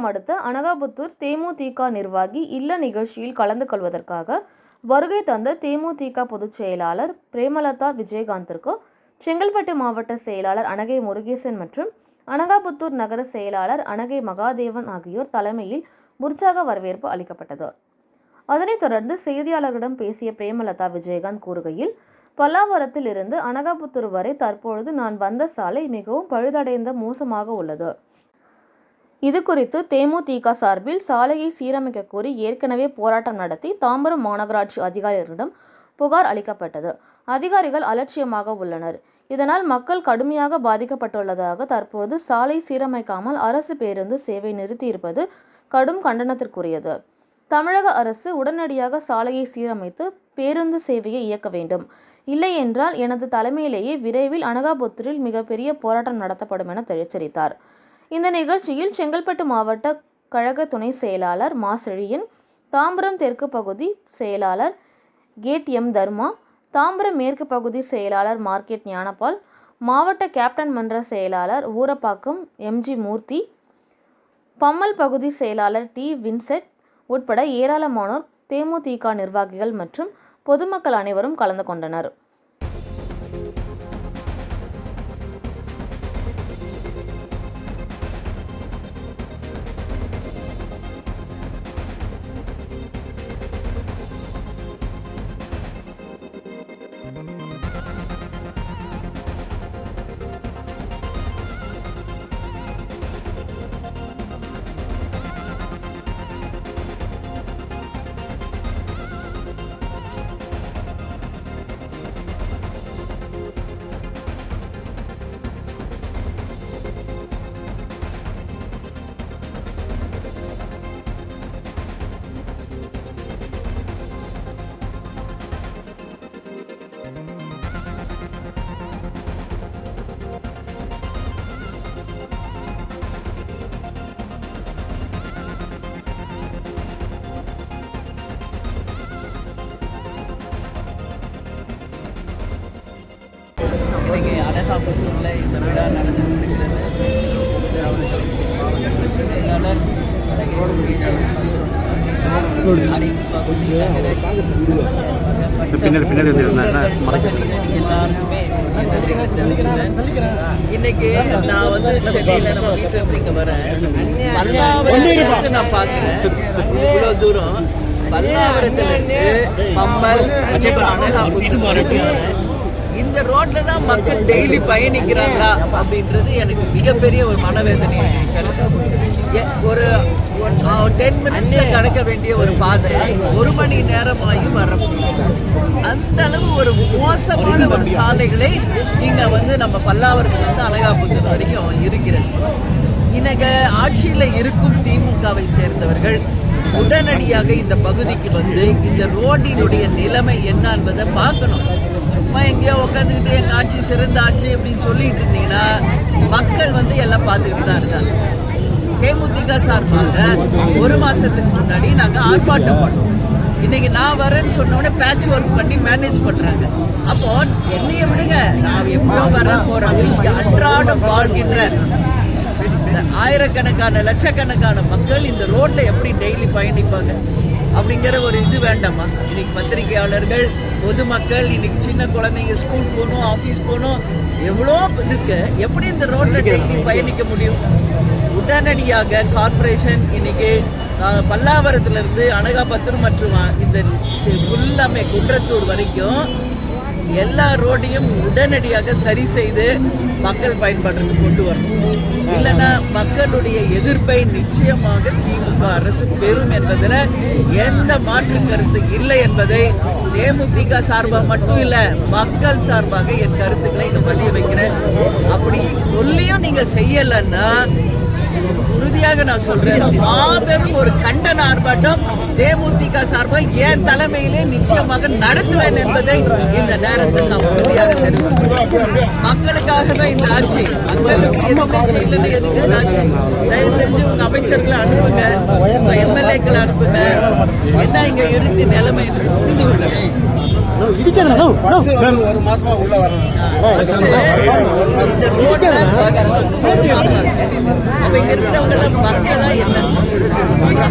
மாவட்டம் அடுத்த அனகாபுத்தூர் தேமுதிக நிர்வாகி இல்ல நிகழ்ச்சியில் கலந்து கொள்வதற்காக வருகை தந்த தேமுதிக பொதுச் செயலாளர் பிரேமலதா விஜயகாந்திற்கு செங்கல்பட்டு மாவட்ட செயலாளர் அனகை முருகேசன் மற்றும் அனகாபுத்தூர் நகர செயலாளர் அனகை மகாதேவன் ஆகியோர் தலைமையில் உற்சாக வரவேற்பு அளிக்கப்பட்டது. அதனைத் தொடர்ந்து செய்தியாளர்களிடம் பேசிய பிரேமலதா விஜயகாந்த் கூறுகையில் பல்லாவரத்தில் இருந்து அனகாபுத்தூர் வரை தற்பொழுது நான் வந்த சாலை மிகவும் பழுதடைந்த மோசமாக உள்ளது. இது குறித்து தேமுதிக சார்பில் சாலையை சீரமைக்க கோரி ஏற்கனவே போராட்டம் நடத்தி தாம்பரம் மாநகராட்சி அதிகாரிகளிடம் புகார் அளிக்கப்பட்டது. அதிகாரிகள் அலட்சியமாக உள்ளனர். இதனால் மக்கள் கடுமையாக பாதிக்கப்பட்டுள்ளதாக தற்போது சாலை சீரமைக்காமல் அரசு பேருந்து சேவை நிறுத்தியிருப்பது கடும் கண்டனத்திற்குரியது. தமிழக அரசு உடனடியாக சாலையை சீரமைத்து பேருந்து சேவையை இயக்க வேண்டும். இல்லை என்றால் எனது தலைமையிலேயே விரைவில் அனகாபுத்தூரில் மிகப்பெரிய போராட்டம் நடத்தப்படும் என எச்சரித்தார் இந்த நிகழ்ச்சியில் செங்கல்பட்டு மாவட்ட கழக துணை செயலாளர் மா செழியன் தாம்பரம் தெற்கு பகுதி செயலாளர் கேட் எம் தர்மா தாம்பரம் மேற்கு பகுதி செயலாளர் மார்க்கெட் ஞானபால் மாவட்ட கேப்டன் மன்ற செயலாளர் ஊரப்பாக்கம் எம்ஜி மூர்த்தி பம்மல் பகுதி செயலாளர் டி வின்செட் உட்பட ஏராளமானோர் தேமுதிக நிர்வாகிகள் மற்றும் பொதுமக்கள் அனைவரும் கலந்து கொண்டனர். இன்னைக்கு அனகாபுத்தூரில் இந்த விழா நடந்து பின்னாடி பின்னாடி இன்னைக்கு நான் வந்து சென்னையில நம்ம வீட்டுல இருந்து இங்க வரேன். பல்லாவரத்துல நான் பாக்குறேன் இவ்வளவு தூரம் பல்லாவரத்துல இருந்து பம்பல் வரைக்கும் வரேன். இந்த ரோட்ல தான் மக்கள் டெய்லி பயணிக்கிறாங்களா அப்படின்றது எனக்கு மிகப்பெரிய ஒரு மனவேதனை ஒரு டென் மினிட்ஸ்ல கடக்க வேண்டிய ஒரு பாதை. ஒரு மணி நேரமாயும் வர முடியும் அந்த அளவு ஒரு மோசமான ஒரு சாலைகளை இங்க வந்து நம்ம பல்லாவரத்துல இருந்து அனகாபுத்தூர் வரைக்கும் இருக்கிறது. இன்னைக்கு ஆட்சியில இருக்கும் திமுகவை சேர்ந்தவர்கள் உடனடியாக இந்த பகுதிக்கு வந்து இந்த ரோட்டினுடைய நிலைமை என்ன என்பதை பார்க்கணும். சும்மா எங்கேயோ உட்காந்துக்கிட்டு எங்கள் ஆட்சி சிறந்த ஆட்சி அப்படின்னு சொல்லிட்டு இருந்தீங்கன்னா மக்கள் வந்து எல்லாம் பார்த்துக்கிட்டு தான் இருக்காங்க. தேமுதிக சார்பாக ஒரு மாதத்துக்கு முன்னாடி நாங்கள் ஆர்ப்பாட்டம் பண்ணோம். இன்னைக்கு நான் வரேன்னு சொன்ன உடனே பேட்ச் ஒர்க் பண்ணி மேனேஜ் பண்றாங்க. அப்போ என்னைய விடுங்க நான் எப்போ வர போறேன் அன்றாடம் வாழ்கின்ற இந்த ஆயிரக்கணக்கான லட்சக்கணக்கான மக்கள் இந்த ரோட்ல எப்படி டெய்லி பயணிப்பாங்க? அப்படிங்கிற ஒரு இது வேண்டாமா இன்னைக்கு பத்திரிகையாளர்கள் பொதுமக்கள் இன்னைக்கு சின்ன குழந்தைங்க ஸ்கூல் போகணும் ஆஃபீஸ் போகணும் எவ்வளோ இருக்கு. எப்படி இந்த ரோட்ல டெய்லி பயணிக்க முடியும்? உடனடியாக கார்ப்பரேஷன் இன்னைக்கு அஹ், பல்லாவரத்துல இருந்து அனகாபத்தூர் மற்றும் இந்த ஃபுல்லாமே குன்றத்தூர் வரைக்கும் எல்லா ரோடையும் உடனடியாக சரி செய்து மக்கள் பயன்பாட்டுக்கு கொண்டு வரணும். இல்லைன்னா மக்களுடைய எதிர்ப்பை நிச்சயமாக திமுக அரசு பெறும் என்பதில் எந்த மாற்று கருத்து இல்லை என்பதை தேமுதிக சார்பாக மட்டும் இல்லை மக்கள் சார்பாக என் கருத்துக்களை இங்கே பதிய வைக்கிறேன். அப்படி சொல்லியும் நீங்கள் செய்யலைன்னா உறுதியாக நான் சொல்றேன். மாபெரும் ஒரு கண்டன ஆர்ப்பாட்டம் தேமுதிக சார்பாக என் தலைமையிலே நிச்சயமாக நடத்துவேன் என்பதை இந்த நேரத்தில் நான் உறுதியாக தெரிவிக்கிறேன் மக்களுக்காக தான் இந்த ஆட்சி மக்களுக்கு எதுவுமே செய்யலன்னு எதுக்கு இந்த ஆட்சி? தயவு செஞ்சு உங்க அமைச்சர்களை அனுப்புங்க உங்க எம்எல்ஏக்களை அனுப்புங்க. என்ன இங்க இறுதி நிலைமை என்று புரிந்து கொள்ளுங்க ஒரு மாசமா உள்ள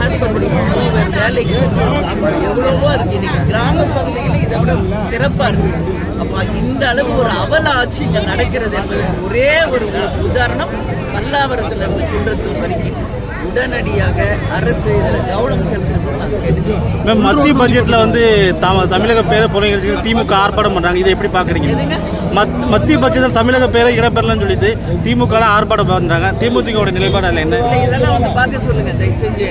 ஆஸ்பத்திரி வேலைக்கு. எவ்வளவோ இருக்கு. இன்னைக்கு கிராம பகுதிகளில் இதை விட சிறப்பா இருக்கு. அப்ப இந்த அளவு ஒரு அவல ஆட்சி இங்க நடக்கிறது என்பது ஒரே ஒரு உதாரணம். பல்லாவரத்துல இருந்து குன்றத்தூர் வரைக்கும் உடனடியாக அரசு இதுல கவனம் செலுத்தணும் மேம் மத்திய பட்ஜெட்ல வந்து தம தமிழக பேரை புறக்கணிச்சு திமுக ஆர்ப்பாட்டம் பண்றாங்க. இதை எப்படி மத்- மத்திய பட்ஜெட்டில் தமிழக பேரை இடம்பெறலன்னு சொல்லிட்டு திமுக ஆர்ப்பாட்டம் பண்றாங்க. திமுகவோட நிலைப்பாடு அதில் என்ன? இல்ல, இதெல்லாம் வந்து பார்க்க சொல்லுங்க. தயவு செஞ்சு.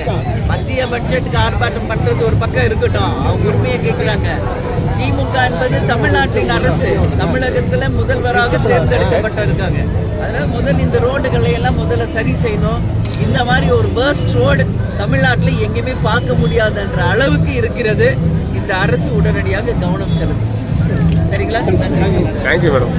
மத்திய பட்ஜெட்டுக்கு ஆர்ப்பாட்டம் பண்றது ஒரு பக்கம் இருக்கட்டும். அவங்க உரிமையை கேட்கிறாங்க திமுக என்பது தமிழ்நாட்டின் அரசு. தமிழகத்துல முதல்வராக தேர்ந்தெடுக்கப்பட்டு இருக்காங்க அதனால முதல் இந்த ரோடுகளை எல்லாம் முதல்ல சரி செய்யணும். இந்த மாதிரி ஒரு பர்ஸ்ட் ரோடு தமிழ்நாட்டுல எங்கேயுமே பார்க்க முடியாதுன்ற அளவுக்கு இருக்கிறது. இந்த அரசு உடனடியாக கவனம் செலுத்தும். சரிங்களா? Thank you madam